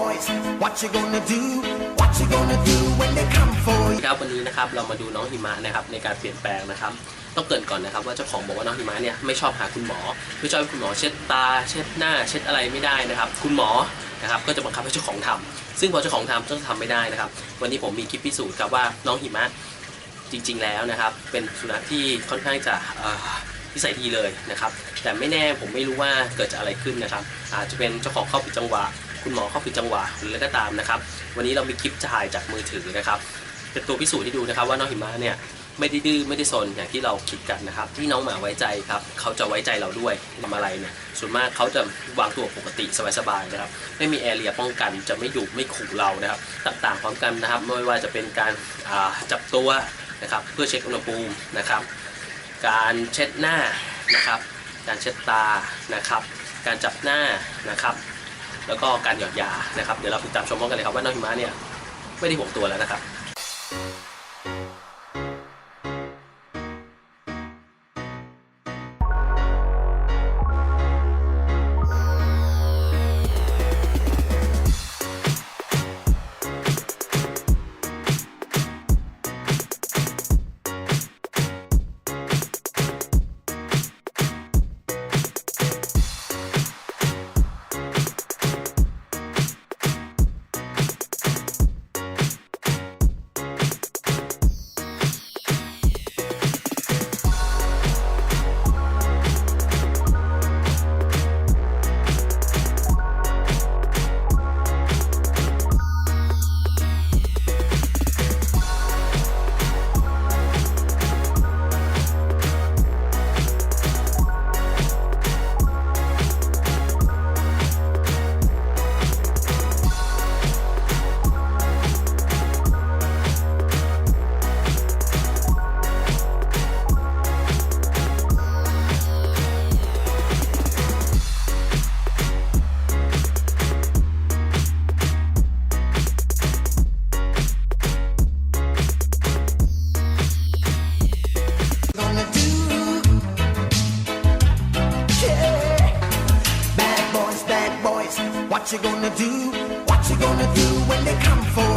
you gonna do? What you gonna do when they come for you? ครับวันนี้นะครับเรามาดูน้องหิมะนะครับในการเปลี่ยนแปลงนะครับต้องเกินก่อนนะครับว่าเจ้าของบอกว่าน้องหิมะเนี่ยไม่ชอบหาคุณหมอไม่ชอบให้คุณหมอเช็ดตา เช็ดหน้า เช็ดอะไรไม่ได้นะครับ คุณหมอนะครับก็จะบังคับให้เจ้าของทำซึ่งพอเจ้าของทำเจ้าทำไม่ได้นะครับ วันนี้ผมมีคลิปพิสูจน์ครับว่าน้องหิมะจริง ๆ แล้วนะครับ เป็นสุนัขที่ค่อนข้างจะเอ่อนิสัยดีเลยนะครับ แต่ไม่แน่ผมไม่รู้ว่าเกิดจากอะไรขึ้นนะครับ อาจจะเป็นเจ้าของเข้าผิดจังหวะ คุณหมอเข้าผิดจังหวะหรืออะไรก็ตามนะครับ วันนี้เรามีคลิปถ่ายจากมือถือนะครับเป็นตัวพิสูจน์ให้ดูนะครับว่าน้องหิมะเนี่ยไม่ได้ดื้อไม่ได้ซนอย่างที่เราคิดกันนะครับ ที่น้องหมาไว้ใจครับเขาจะไว้ใจเราด้วยทำอะไรเนี่ยส่วนมากเขาจะวางตัวปกติสบายๆนะครับ ไม่มีแอเรียป้องกันจะไม่ดุไม่ขู่เรานะครับ ต่างๆพร้อมกันนะครับไม่ว่าจะเป็นการาจับตัวนะครับเพื่อเช็คอุณหภูมินะครับ การเช็ดหน้านะครับ การเช็ดตานะครับ การจับหน้านะครับ แล้วก็การหยอดยานะครับเดี๋ยวเราติดตามชมพร้อมกันเลยครับว่าน้องหิมะเนี่ยไม่ได้ห่วงตัวแล้วนะครับ What you gonna do? What you gonna do when they come for